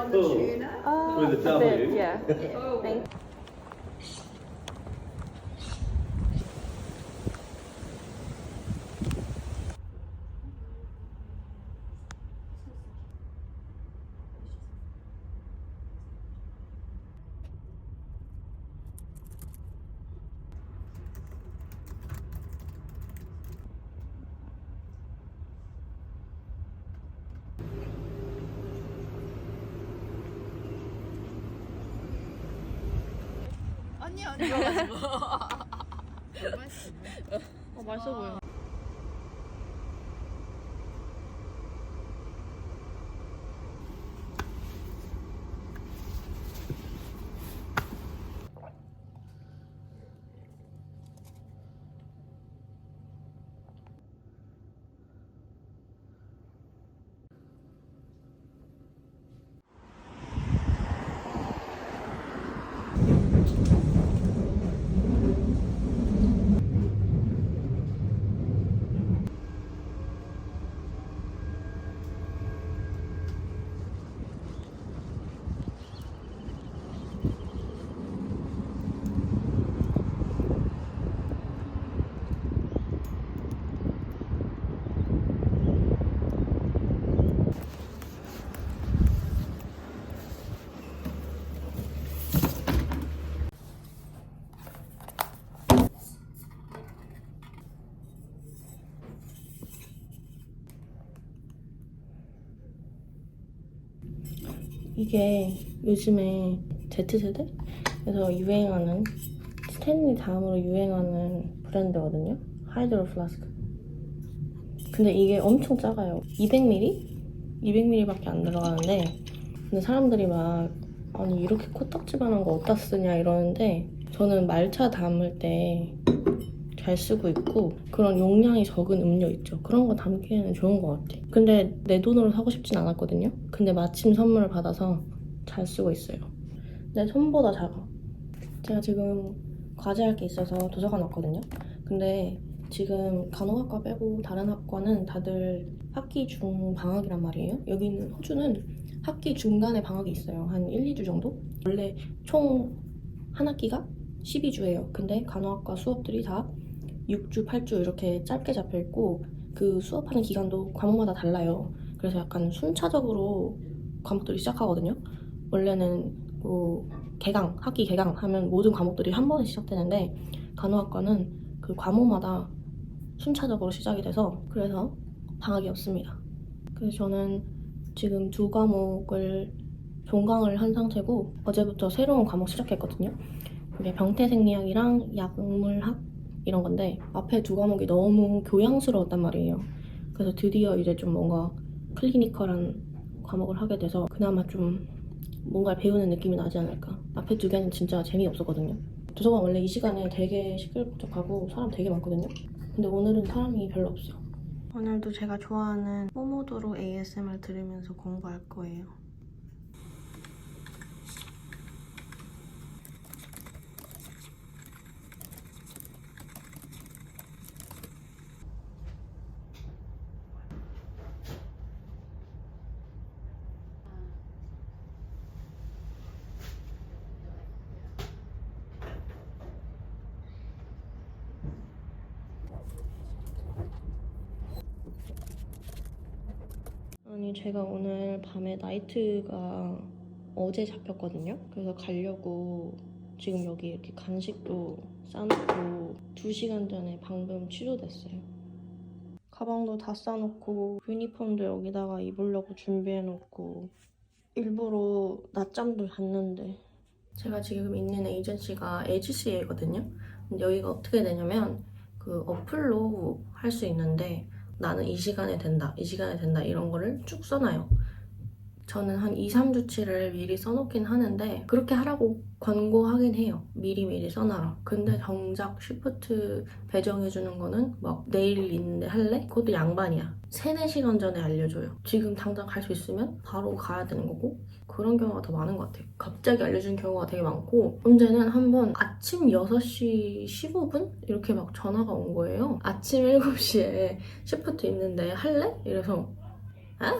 on the Oh. tuna. Oh, With a a bit, W. yeah. Oh, Thank 언니 언니 이거 어, 맛있어 보여. 이게 요즘에 Z세대에서 유행하는 스탠리 다음으로 유행하는 브랜드거든요. 하이드로 플라스크. 근데 이게 엄청 작아요. 200ml? 200ml밖에 안 들어가는데 근데 사람들이 막 아니 이렇게 코딱지만한 거 어디다 쓰냐 이러는데 저는 말차 담을 때 잘 쓰고 있고 그런 용량이 적은 음료 있죠. 그런 거 담기에는 좋은 것 같아. 근데 내 돈으로 사고 싶진 않았거든요. 근데 마침 선물을 받아서 잘 쓰고 있어요. 내 손보다 작아. 제가 지금 과제할 게 있어서 도서관 왔거든요. 근데 지금 간호학과 빼고 다른 학과는 다들 학기 중 방학이란 말이에요. 여기는 호주는 학기 중간에 방학이 있어요. 한 1, 2주 정도? 원래 총 한 학기가 12주예요. 근데 간호학과 수업들이 다 6주, 8주 이렇게 짧게 잡혀 있고 그 수업하는 기간도 과목마다 달라요. 그래서 약간 순차적으로 과목들이 시작하거든요. 원래는 뭐 개강, 학기 개강 하면 모든 과목들이 한 번에 시작되는데 간호학과는 그 과목마다 순차적으로 시작이 돼서 그래서 방학이 없습니다. 그래서 저는 지금 두 과목을 종강을 한 상태고 어제부터 새로운 과목 시작했거든요. 그게 병태생리학이랑 약물학 이런 건데 앞에 두 과목이 너무 교양스러웠단 말이에요. 그래서 드디어 이제 좀 뭔가 클리니컬한 과목을 하게 돼서 그나마 좀 뭔가를 배우는 느낌이 나지 않을까. 앞에 두 개는 진짜 재미없었거든요. 도서관 원래 이 시간에 되게 시끌벅적하고 사람 되게 많거든요. 근데 오늘은 사람이 별로 없어. 오늘도 제가 좋아하는 포모도로 ASMR 들으면서 공부할 거예요. 제가 오늘 밤에 나이트가 어제 잡혔거든요. 그래서 가려고 지금 여기 이렇게 간식도 싸놓고 2시간 전에 방금 취소됐어요. 가방도 다 싸놓고 유니폼도 여기다가 입으려고 준비해놓고 일부러 낮잠도 잤는데 제가 지금 있는 에이전시가 HCA거든요. 근데 여기가 어떻게 되냐면 그 어플로 할 수 있는데 나는 이 시간에 된다, 이 시간에 된다 이런 거를 쭉 써놔요. 저는 한 2, 3주치를 미리 써놓긴 하는데 그렇게 하라고 권고하긴 해요. 미리미리 써놔라. 근데 정작 쉬프트 배정해주는 거는 막 내일 있는데 할래? 그것도 양반이야. 3, 4시간 전에 알려줘요. 지금 당장 갈 수 있으면 바로 가야 되는 거고 그런 경우가 더 많은 것 같아요. 갑자기 알려준 경우가 되게 많고 언제는 한 번 아침 6시 15분? 이렇게 막 전화가 온 거예요. 아침 7시에 시프트 있는데 할래? 이래서 아?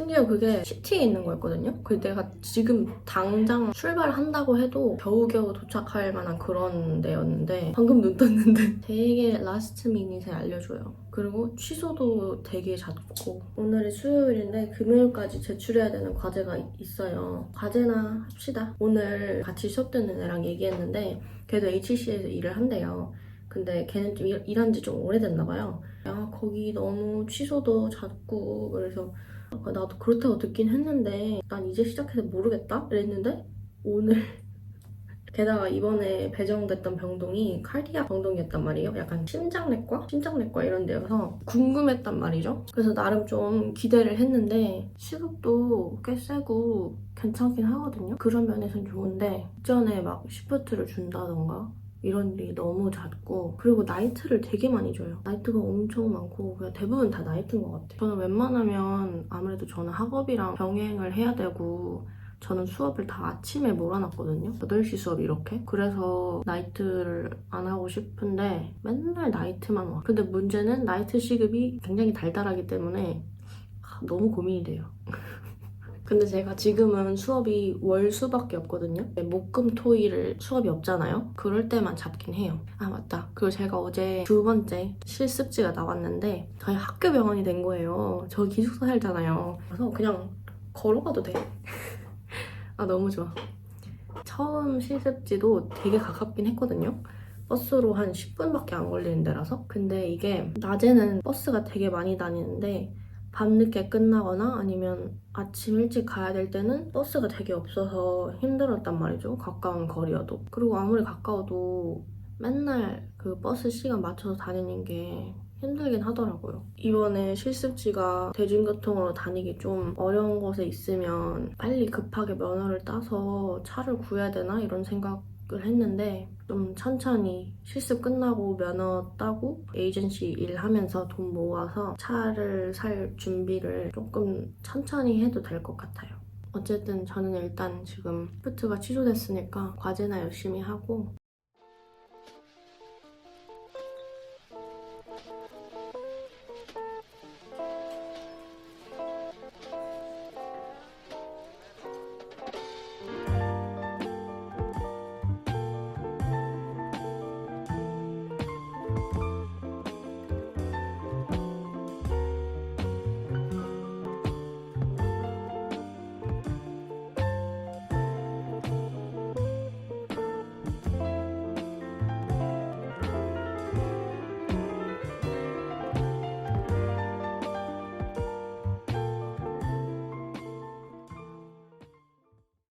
심지어 그게 시티에 있는 거였거든요. 그래서 내가 지금 당장 출발한다고 해도 겨우겨우 도착할 만한 그런 데였는데 방금 눈 떴는데 되게 라스트 미닛에 알려줘요. 그리고 취소도 되게 잦고 오늘이 수요일인데 금요일까지 제출해야 되는 과제가 이- 있어요. 과제나 합시다. 오늘 같이 수업 듣는 애랑 얘기했는데 걔도 HC에서 일을 한대요. 근데 걔는 좀 일- 일한 지 좀 오래됐나 봐요. 야 거기 너무 취소도 잦고 그래서 나도 그렇다고 듣긴 했는데 난 이제 시작해서 모르겠다 이랬는데 오늘 게다가 이번에 배정됐던 병동이 칼디악 병동이었단 말이에요. 약간 심장내과? 심장내과 이런 데여서 궁금했단 말이죠. 그래서 나름 좀 기대를 했는데 시급도 꽤 세고 괜찮긴 하거든요. 그런 면에선 좋은데 전에 막 시프트를 준다던가 이런 일이 너무 잦고 그리고 나이트를 되게 많이 줘요. 나이트가 엄청 많고 그냥 대부분 다 나이트인 것 같아요. 저는 웬만하면 아무래도 저는 학업이랑 병행을 해야 되고 저는 수업을 다 아침에 몰아놨거든요. 8시 수업 이렇게. 그래서 나이트를 안 하고 싶은데 맨날 나이트만 와. 근데 문제는 나이트 시급이 굉장히 달달하기 때문에 아, 너무 고민이 돼요. 근데 제가 지금은 수업이 월 수밖에 없거든요. 목금 토일을 수업이 없잖아요. 그럴 때만 잡긴 해요. 아 맞다. 그리고 제가 어제 두 번째 실습지가 나왔는데 저희 학교 병원이 된 거예요. 저 기숙사 살잖아요. 그래서 그냥 걸어가도 돼. 아 너무 좋아. 처음 실습지도 되게 가깝긴 했거든요. 버스로 한 10분밖에 안 걸리는 데라서. 근데 이게 낮에는 버스가 되게 많이 다니는데 밤늦게 끝나거나 아니면 아침 일찍 가야 될 때는 버스가 되게 없어서 힘들었단 말이죠. 가까운 거리여도. 그리고 아무리 가까워도 맨날 그 버스 시간 맞춰서 다니는 게 힘들긴 하더라고요. 이번에 실습지가 대중교통으로 다니기 좀 어려운 곳에 있으면 빨리 급하게 면허를 따서 차를 구해야 되나 이런 생각 을 했는데 좀 천천히 실습 끝나고 면허 따고 에이전시 일하면서 돈 모아서 차를 살 준비를 조금 천천히 해도 될 것 같아요. 어쨌든 저는 일단 지금 시프트가 취소됐으니까 과제나 열심히 하고